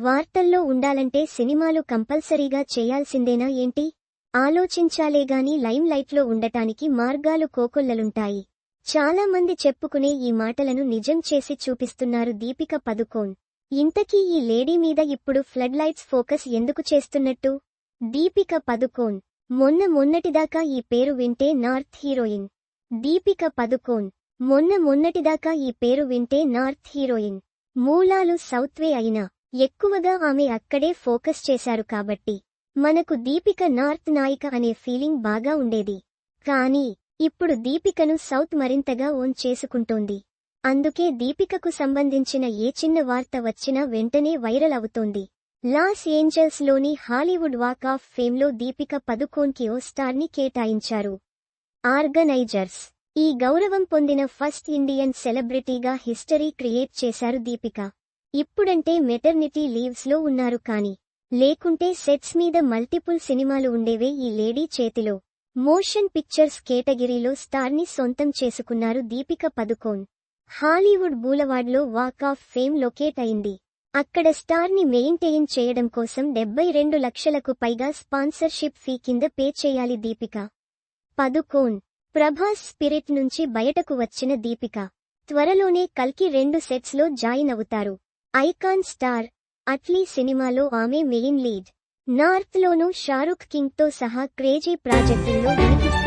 వార్తల్లో ఉండాలంటే సినిమాలు కంపల్సరీగా చేయాల్సిందేనా ఏంటి? ఆలోచించాలేగాని లైమ్ లైట్లో ఉండటానికి మార్గాలు కోకొల్లలుంటాయి. చాలా మంది చెప్పుకునే ఈ మాటలను నిజం చేసి చూపిస్తున్నారు దీపిక పదుకోన్. ఇంతకీ ఈ లేడీ మీద ఇప్పుడు ఫ్లడ్ లైట్స్ ఫోకస్ ఎందుకు చేస్తున్నట్టు? దీపిక పదుకోన్. మొన్న మొన్నటిదాకా ఈ పేరు వింటే నార్త్ హీరోయిన్. దీపిక పదుకోన్. మొన్న మొన్నటిదాకా ఈ పేరు వింటే నార్త్ హీరోయిన్. మూలాలు సౌత్వే అయినా. ఎక్కువగా ఆమె అక్కడే ఫోకస్ చేశారు కాబట్టి. మనకు దీపిక నార్త్ నాయిక అనే ఫీలింగ్ బాగా ఉండేది. కానీ ఇప్పుడు దీపికను సౌత్ మరింతగా ఓన్ చేసుకుంటోంది. అందుకే దీపికకు సంబంధించిన ఏ చిన్న వార్త వచ్చినా వెంటనే వైరల్ అవుతోంది. లాస్ ఏంజల్స్లోని హాలీవుడ్ వాక్ ఆఫ్ ఫేమ్లో దీపిక పదుకోన్కి ఓ స్టార్ని కేటాయించారు. ఆర్గనైజర్స్. ఈ గౌరవం పొందిన ఫస్ట్ ఇండియన్ సెలబ్రిటీగా హిస్టరీ క్రియేట్ చేశారు దీపిక. ఇప్పుడంటే మెటర్నిటీ లీవ్స్లో ఉన్నారు కాని లేకుంటే సెట్స్ మీద మల్టిపుల్ సినిమాలు ఉండేవే ఈ లేడీ చేతిలో. మోషన్ పిక్చర్స్ కేటగిరీలో స్టార్ని సొంతం చేసుకున్నారు దీపిక పదుకోన్. హాలీవుడ్ బూలవాడ్లో వాక్ ఆఫ్ ఫేమ్ లొకేట్ అయింది. అక్కడ స్టార్ని మెయింటైన్ చేయడం కోసం డెబ్బై రెండు లక్షలకు పైగా స్పాన్సర్షిప్ ఫీ కింద పే చేయాలి దీపిక. పదుకోన్. ప్రభాస్ స్పిరిట్ నుంచి బయటకు వచ్చిన దీపిక. త్వరలోనే కల్కి రెండు సెట్స్లో జాయిన్ అవుతారు. ఐకాన్ స్టార్ అట్లీ సినిమాలో ఆమె మెయిన్ లీడ్. నార్త్లోనూ షారుఖ్ కింగ్తో సహా క్రేజీ ప్రాజెక్టుల్లో వినిపిస్తోంది